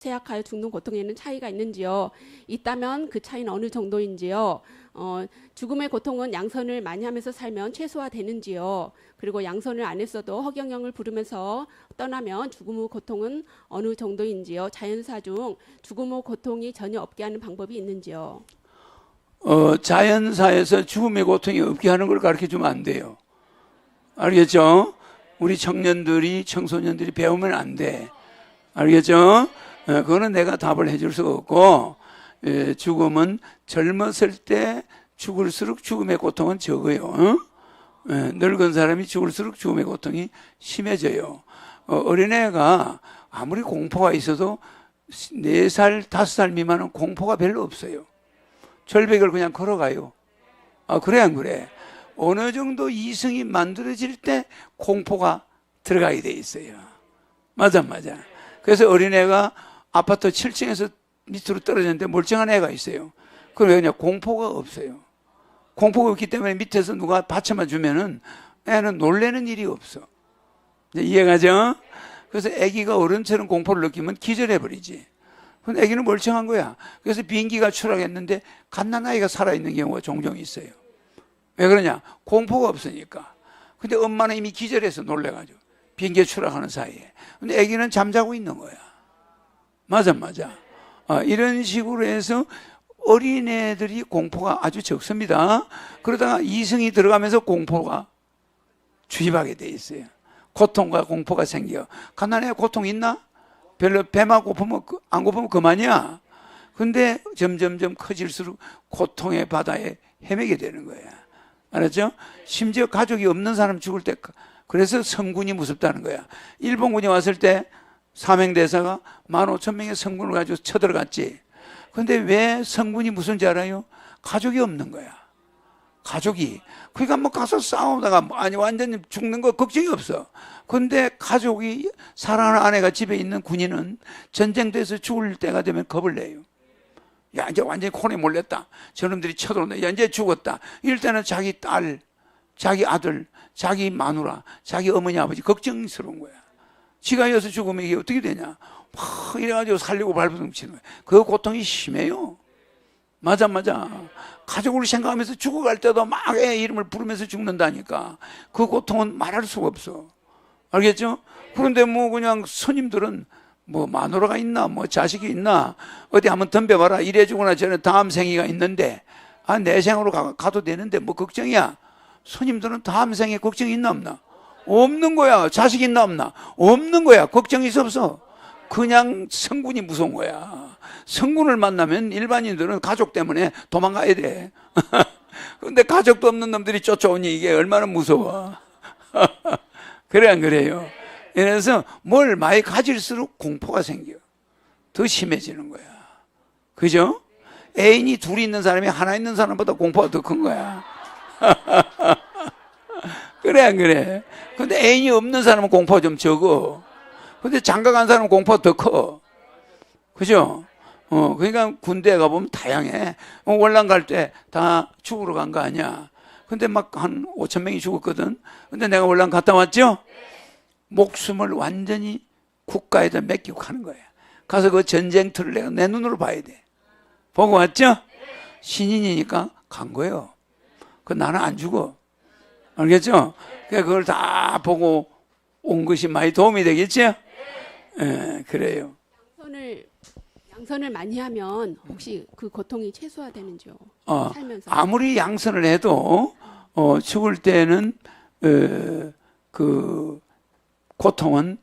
세약하여 죽는 고통에는 차이가 있는지요? 있다면 그 차이는 어느 정도인지요? 어, 죽음의 고통은 양선을 많이 하면서 살면 최소화되는지요? 그리고 양선을 안 했어도 허경영을 부르면서 떠나면 죽음 후 고통은 어느 정도인지요? 자연사 중 죽음 후 고통이 전혀 없게 하는 방법이 있는지요? 어, 자연사에서 죽음의 고통이 없게 하는 걸 가르쳐 주면 안 돼요. 알겠죠? 우리 청년들이, 청소년들이 배우면 안 돼. 알겠죠? 어, 그거는 내가 답을 해줄 수가 없고, 예, 죽음은 젊었을 때 죽을수록 죽음의 고통은 적어요. 어? 예, 늙은 사람이 죽을수록 죽음의 고통이 심해져요. 어, 어린애가 아무리 공포가 있어도 4살, 5살 미만은 공포가 별로 없어요. 절벽을 그냥 걸어가요. 아, 그래, 안 그래? 어느 정도 이성이 만들어질 때 공포가 들어가게 돼 있어요. 맞아, 맞아. 그래서 어린애가 아파트 7층에서 밑으로 떨어졌는데 멀쩡한 애가 있어요. 그럼 그냥 공포가 없어요. 공포가 없기 때문에 밑에서 누가 받쳐만 주면은 애는 놀래는 일이 없어. 이해가죠? 그래서 아기가 어른처럼 공포를 느끼면 기절해버리지. 근데 아기는 멀쩡한 거야. 그래서 비행기가 추락했는데 갓난아이가 살아있는 경우가 종종 있어요. 왜 그러냐? 공포가 없으니까. 근데 엄마는 이미 기절해서 놀래가지고. 비행기가 추락하는 사이에. 근데 아기는 잠자고 있는 거야. 맞아, 맞아. 아, 이런 식으로 해서 어린애들이 공포가 아주 적습니다. 그러다가 이성이 들어가면서 공포가 주입하게 돼 있어요. 고통과 공포가 생겨. 가난해 고통 있나? 별로 배만 고프면 그- 안 고프면 그만이야. 근데 점점점 커질수록 고통의 바다에 헤매게 되는 거야. 알았죠? 심지어 가족이 없는 사람 죽을 때 그래서 성군이 무섭다는 거야. 일본군이 왔을 때 사명대사가 15,000명의 성군을 가지고 쳐들어갔지. 근데 왜 성군이 무슨지 알아요? 가족이 없는 거야. 가족이. 그러니까 뭐 가서 싸우다가 뭐 아니 완전히 죽는 거 걱정이 없어. 근데 가족이 사랑하는 아내가 집에 있는 군인은 전쟁돼서 죽을 때가 되면 겁을 내요. 야 이제 완전히 콘에 몰렸다. 저놈들이 쳐들어온다. 야 이제 죽었다. 이럴 때는 자기 딸, 자기 아들, 자기 마누라, 자기 어머니 아버지 걱정스러운 거야. 지가 이어서 죽으면 이게 어떻게 되냐? 막 이래가지고 살리고 발버둥치는 거야. 그 고통이 심해요. 맞아, 맞아. 가족을 생각하면서 죽어갈 때도 막 애 이름을 부르면서 죽는다니까. 그 고통은 말할 수가 없어. 알겠죠? 그런데 뭐 그냥 스님들은 뭐 마누라가 있나, 뭐 자식이 있나, 어디 한번 덤벼봐라. 이래 주거나 저래 다음 생이가 있는데, 아, 내 생으로 가, 가도 되는데 뭐 걱정이야. 스님들은 다음 생에 걱정이 있나 없나? 없는 거야. 자식 있나 없나? 없는 거야. 걱정이 있어 없어. 그냥 성군이 무서운 거야. 성군을 만나면 일반인들은 가족 때문에 도망가야 돼. 근데 가족도 없는 놈들이 쫓아오니 이게 얼마나 무서워. 그래 안 그래요? 그래서 뭘 많이 가질수록 공포가 생겨. 더 심해지는 거야. 그죠? 애인이 둘이 있는 사람이 하나 있는 사람보다 공포가 더 큰 거야. 그래 안 그래? 근데 애인이 없는 사람은 공포가 좀 적어. 근데 장가 간 사람은 공포가 더 커. 그죠? 어, 그러니까 군대 가보면 다양해. 어, 월남 갈 때 다 죽으러 간 거 아니야. 근데 막 한 5천 명이 죽었거든. 근데 내가 월남 갔다 왔죠? 목숨을 완전히 국가에다 맡기고 가는 거야. 가서 그 전쟁터를 내가 내 눈으로 봐야 돼. 보고 왔죠? 신인이니까 간 거예요. 그 나는 안 죽어. 알겠죠? 그러니까 그걸 다 보고 온 것이 많이 도움이 되겠죠? 예, 그래요. 양선을 양선을 많이 하면 혹시 그 고통이 최소화되는지요? 어, 살면서. 아무리 양선을 해도 어, 죽을 때는 어, 그 고통은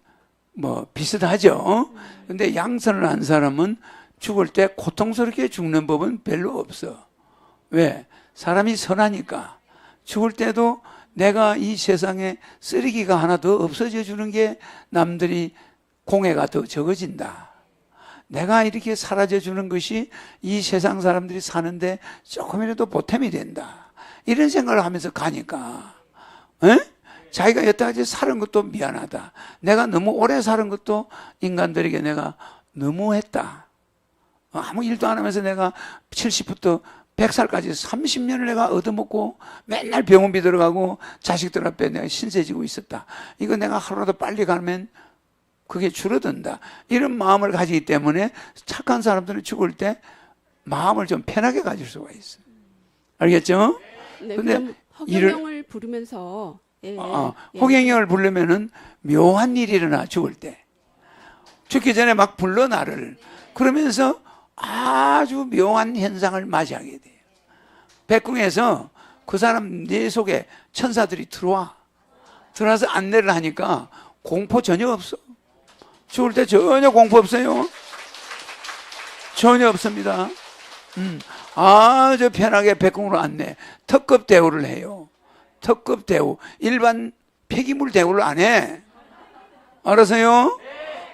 뭐 비슷하죠. 근데 양선을 한 사람은 죽을 때 고통스럽게 죽는 법은 별로 없어. 왜? 사람이 선하니까 죽을 때도 내가 이 세상에 쓰레기가 하나 더 없어져 주는 게 남들이 공해가 더 적어진다. 내가 이렇게 사라져 주는 것이 이 세상 사람들이 사는데 조금이라도 보탬이 된다. 이런 생각을 하면서 가니까, 에? 자기가 여태까지 살은 것도 미안하다. 내가 너무 오래 살은 것도 인간들에게 내가 너무했다. 아무 일도 안 하면서 내가 70부터 100살까지 30년을 내가 얻어먹고 맨날 병원비 들어가고 자식들 앞에 내가 신세지고 있었다. 이거 내가 하루라도 빨리 가면 그게 줄어든다. 이런 마음을 가지기 때문에 착한 사람들은 죽을 때 마음을 좀 편하게 가질 수가 있어요. 알겠죠? 네, 근데 그럼 일을- 허경영을 부르면서 예, 어, 예. 호갱영을 부르면은 묘한 일이 일어나 죽을 때 죽기 전에 막 불러 나를 그러면서 아주 묘한 현상을 맞이하게 돼요. 백궁에서 그 사람 뇌 속에 천사들이 들어와 들어와서 안내를 하니까 공포 전혀 없어. 죽을 때 전혀 공포 없어요. 전혀 없습니다. 음, 아주 편하게 백궁으로 안내. 특급 대우를 해요. 특급 대우. 일반 폐기물 대우를 안 해. 알아서요?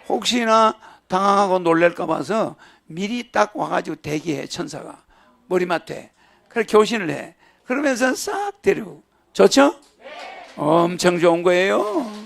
혹시나 당황하고 놀랄까 봐서 미리 딱 와가지고 대기해, 천사가. 머리맡에. 그래, 교신을 해. 그러면서 싹 데리고. 좋죠? 엄청 좋은 거예요.